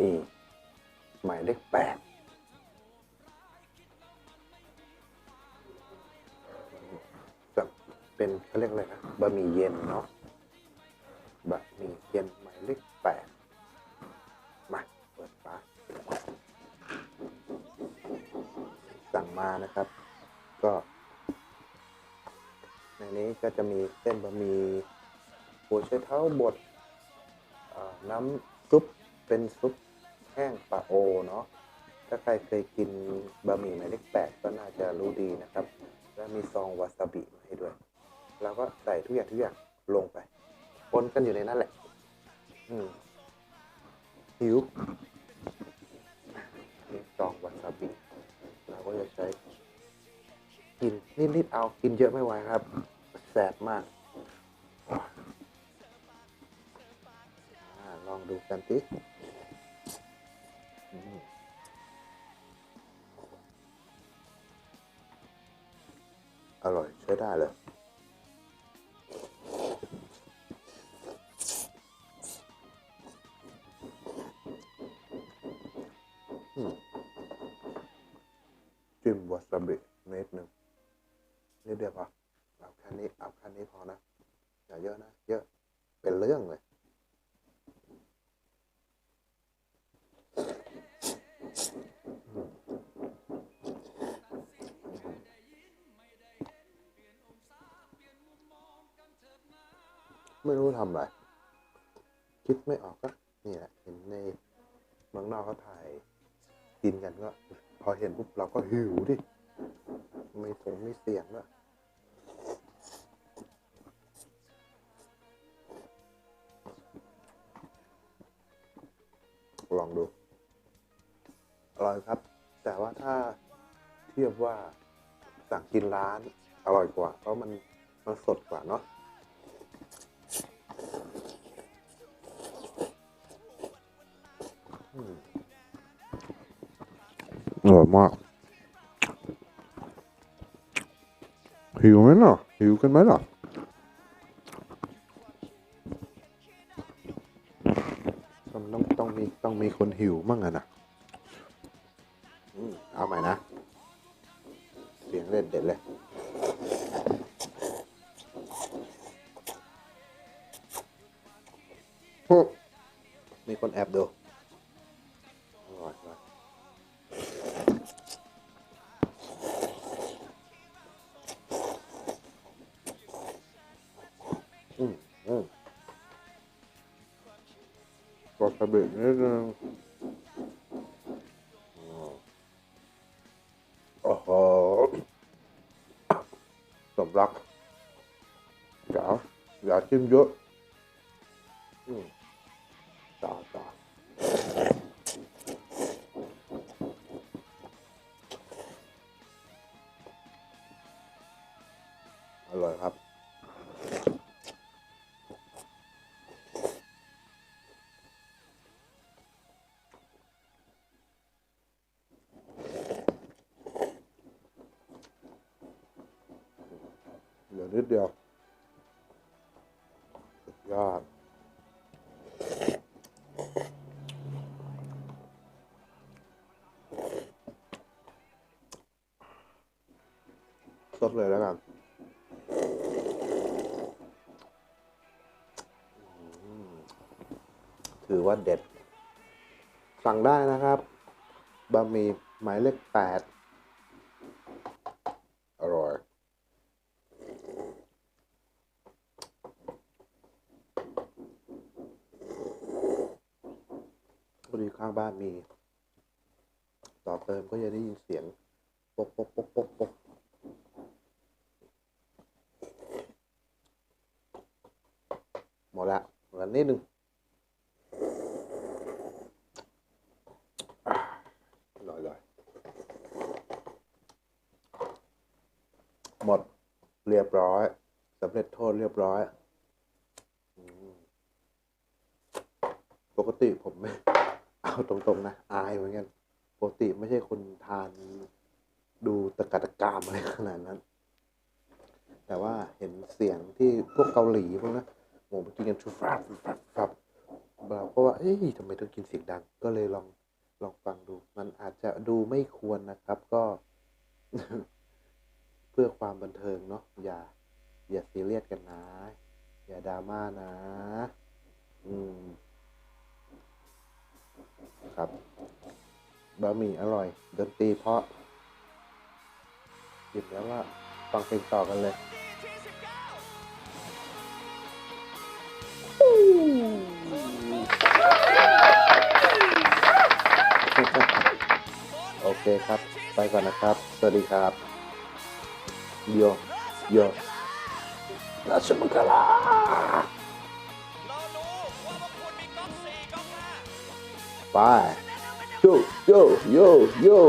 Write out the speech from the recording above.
นี่หมายเลขแปดจะเป็นเขาเรียกอะไรนะบะหมี่เย็นเนาะบะหมี่เย็นหมายเลขแปดมาเปิดฝาสั่งมานะครับ ก็ ในนี้ก็จะมีเส้นบะหมี่หัวไชเท้าบดน้ำซุปเป็นซุป ห้งปลาโอเนาะถ้าใครเคยกินบะหมี่หมายเลขแปดก็น่าจะรู้ดีนะครับ แล้วมีซองวาซาบิมาให้ด้วยเราก็ใส่ทุกอย่างทุกอย่างลงไปปนกันอยู่ในนั้นแหละ อืมหิวนี่ซองวาซาบิเราก็จะใช้กินนิดๆเอากินเยอะไม่ไหวครับ แสบมากลองดูกันสิ อร่อย ใช้ได้เลยจิ้มวาซาบิเม็ดหนึ่งนิดเดียวพอเอาแค่นี้เอาแค่นี้พอนะ อย่าเยอะนะ เยอะ เป็นเรื่องเลย ไม่รู้ทำอะไร คิดไม่ออกก็นี่แหละเห็นในเมืองนอกเขาถ่ายกินกันก็ พอเห็นปุ๊บเราก็หิวดิ ไม่คงไม่เสี่ยงด้วยลองดู อร่อยครับ แต่ว่าถ้าเทียบว่าสั่งกินร้านอร่อยกว่า เพราะมันมันสดกว่าเนาะ มากหิวไหมล่ะหิวกันไหมล่ะต้องต้องต้องมีต้องมีคนหิวมั่งอะนะเอาใหม่นะ เสียงเล่นเด็ดเลยมีคนแอบดู อืมอืมวาซาบินิดนึงอืมโอ้โหสมรักอย่าอย่าจิ้มเยอะอืม นิดเดียวยอดสดเลยแล้วกันถือว่าเด็ด สั่งได้นะครับบะหมี่หมายเลขแปด อร่อย พอดี ข้างบ้านมี ต่อเติมก็จะได้ยินเสียงปกปกปกปกปกหมดละเหลือนิดนึงอะอร่อยหมดเรียบร้อยสำเร็จโทษเรียบร้อย ปกติผมไม่ เอาตรงๆนะ อายเหมือนกันปกติไม่ใช่คนทานดูตะกัดตะกามอะไรขนาดนั้น แต่ว่าเห็นเสียงที่พวกเกาหลีพวกนะโหมันกินกันชุบฟับฟับฟับเราก็ว่า เอ๊ะทำไมต้องกินเสียงดัง ก็เลยลองลองฟังดู มันอาจจะดูไม่ควรนะครับ ก็ เพื่อความบันเทิงเนาะอย่า อย่าซีเรียสกันนะ อย่าดราม่านะ อืม ครับบะหมี่อร่อย ดนตรีเพราะหยิบแล้วว่าฟังเพลงต่อกันเลยโอเคครับ ไปก่อนนะครับ สวัสดีครับโยโยราชมังคลาเรา ก๊อกสี่ก๊